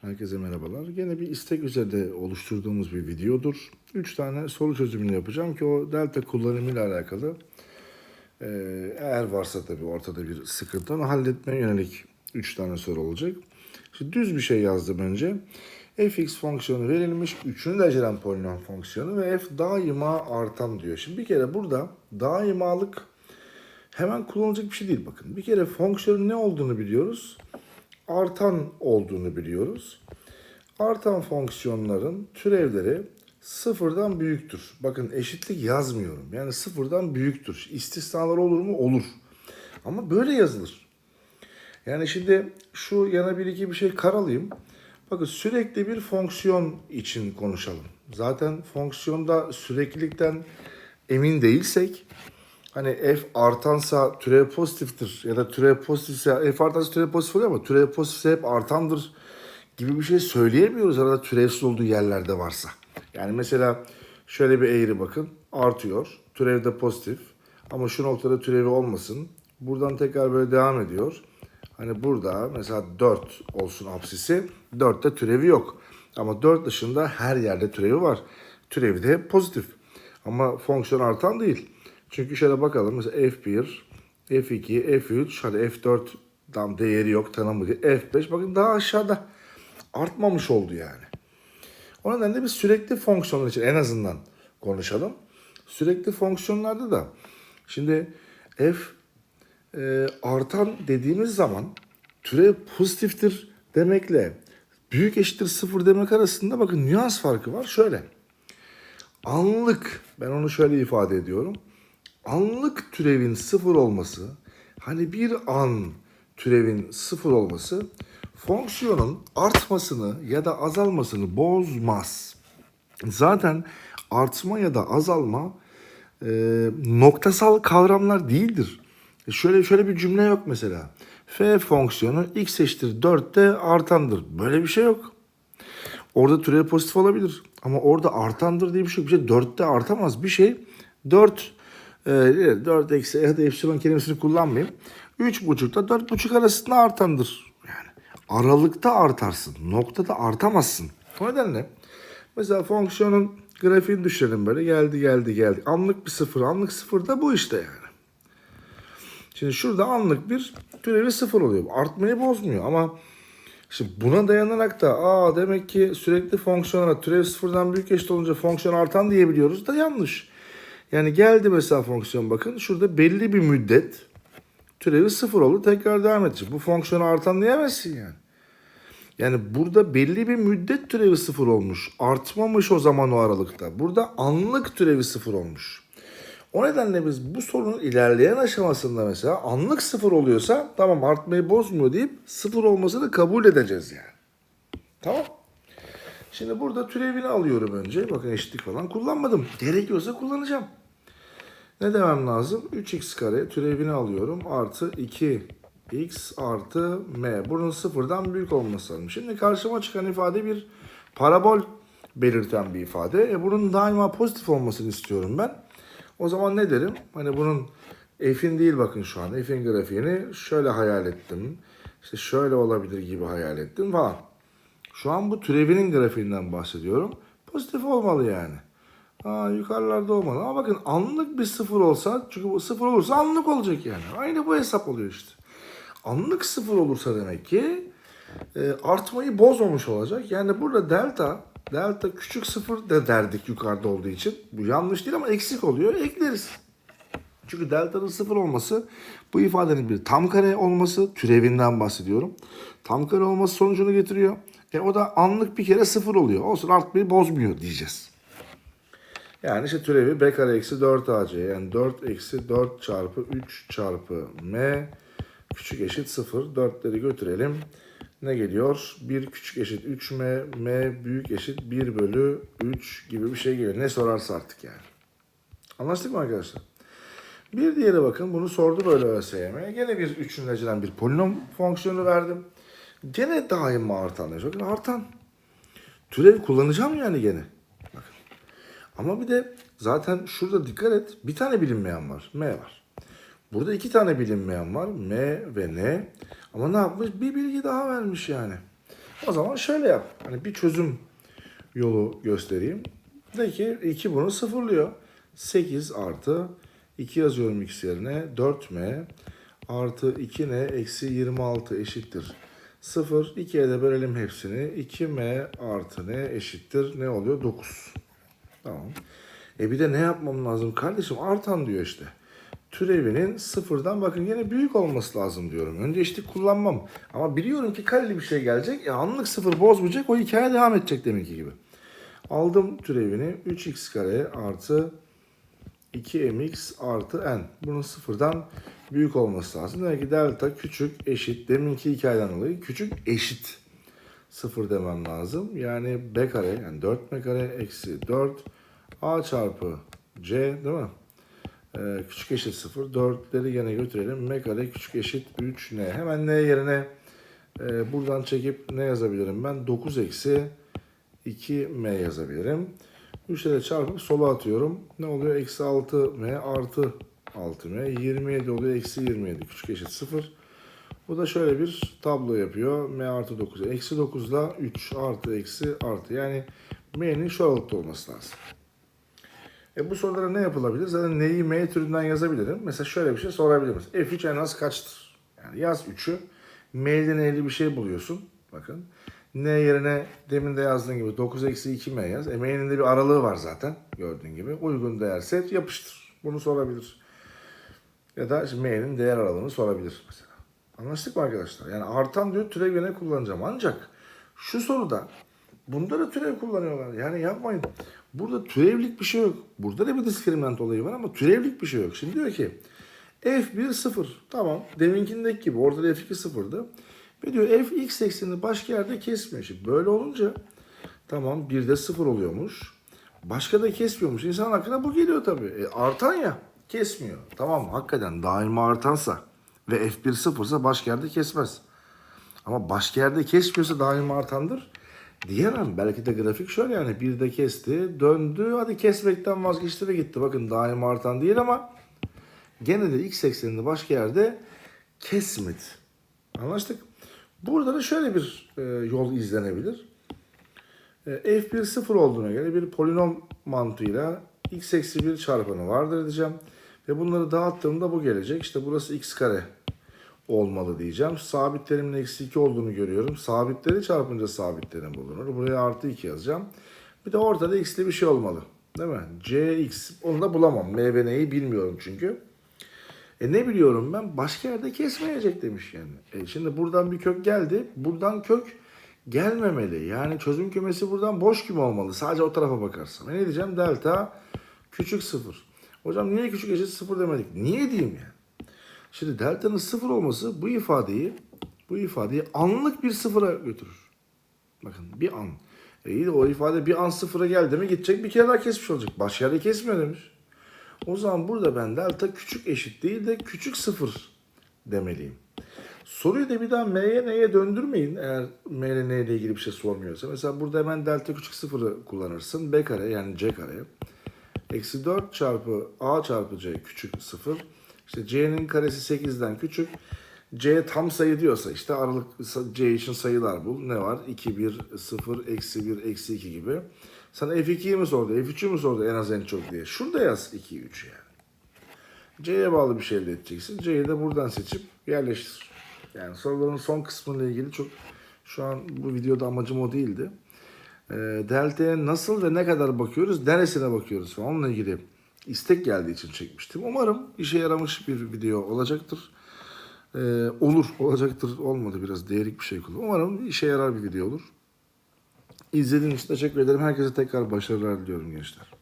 Herkese merhabalar. Gene bir istek üzerinde oluşturduğumuz bir videodur. Üç tane soru çözümünü yapacağım ki o delta kullanımıyla alakalı e, eğer varsa tabii ortada bir sıkıntı onu halletmeye yönelik üç tane soru olacak. Şimdi düz bir şey yazdım önce. fx fonksiyonu verilmiş. Üçüncü dereceden polinom fonksiyonu ve f daima artan diyor. Şimdi bir kere burada daimalık hemen kullanılacak bir şey değil bakın. Bir kere fonksiyonun ne olduğunu biliyoruz artan olduğunu biliyoruz. Artan fonksiyonların türevleri sıfırdan büyüktür. Bakın eşitlik yazmıyorum. Yani sıfırdan büyüktür. İstisnalar olur mu? Olur. Ama böyle yazılır. Yani şimdi şu yana bir iki bir şey karalayayım. Bakın sürekli bir fonksiyon için konuşalım. Zaten fonksiyonda süreklilikten emin değilsek hani f artansa türev pozitiftir ya da türev pozitifse f artansa türev pozitif oluyor ama türev pozitifse hep artandır gibi bir şey söyleyemiyoruz arada türevsiz olduğu yerlerde varsa. Yani mesela şöyle bir eğri bakın artıyor türev de pozitif ama şu noktada türevi olmasın. Buradan tekrar böyle devam ediyor. Hani burada mesela 4 olsun apsisi 4'te türevi yok. Ama 4 dışında her yerde türevi var. Türevi de pozitif. Ama fonksiyon artan değil. Çünkü şöyle bakalım mesela F1, F2, F3, hadi F4 tam değeri yok değil. F5 bakın daha aşağıda artmamış oldu yani. O nedenle biz sürekli fonksiyonlar için en azından konuşalım. Sürekli fonksiyonlarda da şimdi f e, artan dediğimiz zaman türev pozitiftir demekle büyük eşittir sıfır demek arasında bakın nüans farkı var. Şöyle anlık ben onu şöyle ifade ediyorum. Anlık türevin sıfır olması hani bir an türevin sıfır olması fonksiyonun artmasını ya da azalmasını bozmaz. Zaten artma ya da azalma e, noktasal kavramlar değildir. E şöyle şöyle bir cümle yok mesela. F fonksiyonu x eşittir 4'te artandır. Böyle bir şey yok. Orada türev pozitif olabilir. Ama orada artandır diye bir şey yok. Bir şey 4'te artamaz. Bir şey 4 e, 4 eksi ya da epsilon kelimesini kullanmayayım. 3,5'ta 4,5 arasında artandır. Yani aralıkta artarsın. Noktada artamazsın. O nedenle mesela fonksiyonun grafiğini düşürelim böyle. Geldi geldi geldi. Anlık bir sıfır. Anlık sıfır da bu işte yani. Şimdi şurada anlık bir türevi sıfır oluyor. Artmayı bozmuyor ama Şimdi buna dayanarak da aa demek ki sürekli fonksiyona türev sıfırdan büyük eşit olunca fonksiyon artan diyebiliyoruz da yanlış. Yani geldi mesela fonksiyon bakın şurada belli bir müddet türevi sıfır oldu tekrar devam edecek. Bu fonksiyonu artan diyemezsin yani. Yani burada belli bir müddet türevi sıfır olmuş. Artmamış o zaman o aralıkta. Burada anlık türevi sıfır olmuş. O nedenle biz bu sorunun ilerleyen aşamasında mesela anlık sıfır oluyorsa tamam artmayı bozmuyor deyip sıfır olmasını kabul edeceğiz yani. Tamam. Şimdi burada türevini alıyorum önce. Bakın eşitlik falan kullanmadım. Gerekiyorsa kullanacağım. Ne demem lazım? 3x kare türevini alıyorum. Artı 2x artı m. Bunun sıfırdan büyük olması lazım. Şimdi karşıma çıkan ifade bir parabol belirten bir ifade. E bunun daima pozitif olmasını istiyorum ben. O zaman ne derim? Hani bunun f'in değil bakın şu an. F'in grafiğini şöyle hayal ettim. İşte şöyle olabilir gibi hayal ettim falan. Şu an bu türevinin grafiğinden bahsediyorum. Pozitif olmalı yani. Aa, yukarılarda olmalı. Ama bakın anlık bir sıfır olsa, çünkü bu sıfır olursa anlık olacak yani. Aynı bu hesap oluyor işte. Anlık sıfır olursa demek ki e, artmayı bozmamış olacak. Yani burada delta, delta küçük sıfır da derdik yukarıda olduğu için. Bu yanlış değil ama eksik oluyor. Ekleriz. Çünkü delta'nın sıfır olması bu ifadenin bir tam kare olması türevinden bahsediyorum. Tam kare olması sonucunu getiriyor. E o da anlık bir kere sıfır oluyor. Olsun artmayı bozmuyor diyeceğiz. Yani işte türevi b kare eksi 4 ac yani 4 eksi 4 çarpı 3 çarpı m küçük eşit 0. 4'leri götürelim. Ne geliyor? 1 küçük eşit 3m, m büyük eşit 1 bölü 3 gibi bir şey geliyor. Ne sorarsa artık yani. Anlaştık mı arkadaşlar? Bir diğeri bakın bunu sordu böyle ÖSYM. Gene bir üçüncüden bir polinom fonksiyonu verdim. Gene daima artan. Bakın artan. Türev kullanacağım yani gene. Ama bir de zaten şurada dikkat et. Bir tane bilinmeyen var. M var. Burada iki tane bilinmeyen var. M ve N. Ama ne yapmış? Bir bilgi daha vermiş yani. O zaman şöyle yap. Hani bir çözüm yolu göstereyim. De ki 2 bunu sıfırlıyor. 8 artı 2 yazıyorum x yerine 4m artı 2n eksi 26 eşittir. 0. 2'ye de bölelim hepsini. 2m artı n eşittir. Ne oluyor? 9. Tamam. E bir de ne yapmam lazım kardeşim? Artan diyor işte. Türevinin sıfırdan bakın yine büyük olması lazım diyorum. Önce işte kullanmam. Ama biliyorum ki kareli bir şey gelecek. E anlık sıfır bozmayacak. O hikaye devam edecek deminki gibi. Aldım türevini 3x kare artı 2mx artı n. Bunun sıfırdan büyük olması lazım. Demek ki delta küçük eşit. Deminki hikayeden dolayı küçük eşit. Sıfır demem lazım. Yani b kare yani 4m kare eksi 4 a çarpı c değil mi? Ee, küçük eşit 0. 4'leri yine götürelim. M kare küçük eşit 3n. Hemen n yerine e, buradan çekip ne yazabilirim ben? 9 eksi 2m yazabilirim. 3'leri çarpıp sola atıyorum. Ne oluyor? Eksi 6m artı 6m. 27 oluyor. Eksi 27. Küçük eşit 0. Bu da şöyle bir tablo yapıyor. m artı 9. Eksi 9 ile 3 artı eksi artı. Yani m'nin şu aralıkta olması lazım. E bu sorulara ne yapılabilir? Zaten neyi M türünden yazabilirim. Mesela şöyle bir şey sorabiliriz. F3 en az kaçtır? Yani yaz 3'ü. M'de neyli bir şey buluyorsun. Bakın. N yerine demin de yazdığın gibi 9 eksi 2 M yaz. E M'nin de bir aralığı var zaten. Gördüğün gibi. Uygun değer set yapıştır. Bunu sorabilir. Ya da M'nin değer aralığını sorabilir mesela. Anlaştık mı arkadaşlar? Yani artan diyor türev yine kullanacağım. Ancak şu soruda bunda da türev kullanıyorlar. Yani yapmayın. Burada türevlik bir şey yok. Burada da bir diskriminant olayı var ama türevlik bir şey yok. Şimdi diyor ki f1 0. Tamam. Deminkindeki gibi. Orada da f2 sıfırdı. Ve diyor f x eksenini başka yerde kesmiyor. Şimdi böyle olunca tamam bir de sıfır oluyormuş. Başka da kesmiyormuş. İnsan aklına bu geliyor tabii. E, artan ya kesmiyor. Tamam hakikaten daima artansa ve f1 sıfırsa başka yerde kesmez. Ama başka yerde kesmiyorsa daima artandır. Diyemem. Belki de grafik şöyle yani bir de kesti, döndü, hadi kesmekten vazgeçti ve gitti. Bakın daima artan değil ama gene de x eksenini başka yerde kesmedi. Anlaştık. Burada da şöyle bir e, yol izlenebilir. E, f1 sıfır olduğuna göre bir polinom mantığıyla x eksi 1 çarpanı vardır diyeceğim. Ve bunları dağıttığımda bu gelecek. İşte burası x kare olmalı diyeceğim. Sabitlerimin eksi 2 olduğunu görüyorum. Sabitleri çarpınca sabitlerin bulunur. Buraya artı 2 yazacağım. Bir de ortada x'li bir şey olmalı. Değil mi? cx. Onu da bulamam. M ve n'yi bilmiyorum çünkü. E ne biliyorum ben? Başka yerde kesmeyecek demiş yani. E şimdi buradan bir kök geldi. Buradan kök gelmemeli. Yani çözüm kümesi buradan boş gibi olmalı. Sadece o tarafa bakarsam. E ne diyeceğim? Delta küçük sıfır. Hocam niye küçük eşit sıfır demedik? Niye diyeyim yani? Şimdi delta'nın sıfır olması bu ifadeyi bu ifadeyi anlık bir sıfıra götürür. Bakın bir an. E iyi de o ifade bir an sıfıra geldi mi gidecek bir kere daha kesmiş olacak. Başka yerde kesmiyor demiş. O zaman burada ben delta küçük eşit değil de küçük sıfır demeliyim. Soruyu da bir daha m'ye n'ye döndürmeyin eğer m ile n ile ilgili bir şey sormuyorsa. Mesela burada hemen delta küçük sıfırı kullanırsın. b kare yani c kare. Eksi 4 çarpı a çarpı c küçük sıfır. İşte c'nin karesi 8'den küçük. C tam sayı diyorsa işte aralık C için sayılar bul. Ne var? 2, 1, 0, eksi 1, eksi 2 gibi. Sana F2'yi mi sordu, F3'ü mü sordu en az en çok diye. Şurada yaz 2, 3 yani. C'ye bağlı bir şey elde edeceksin. C'yi de buradan seçip yerleştir. Yani soruların son kısmıyla ilgili çok şu an bu videoda amacım o değildi. E, delta'ya nasıl ve ne kadar bakıyoruz, neresine bakıyoruz onunla ilgili istek geldiği için çekmiştim. Umarım işe yaramış bir video olacaktır. Ee, olur, olacaktır, olmadı biraz değerik bir şey kullan. Umarım işe yarar bir video olur. İzlediğiniz için teşekkür ederim. Herkese tekrar başarılar diliyorum gençler.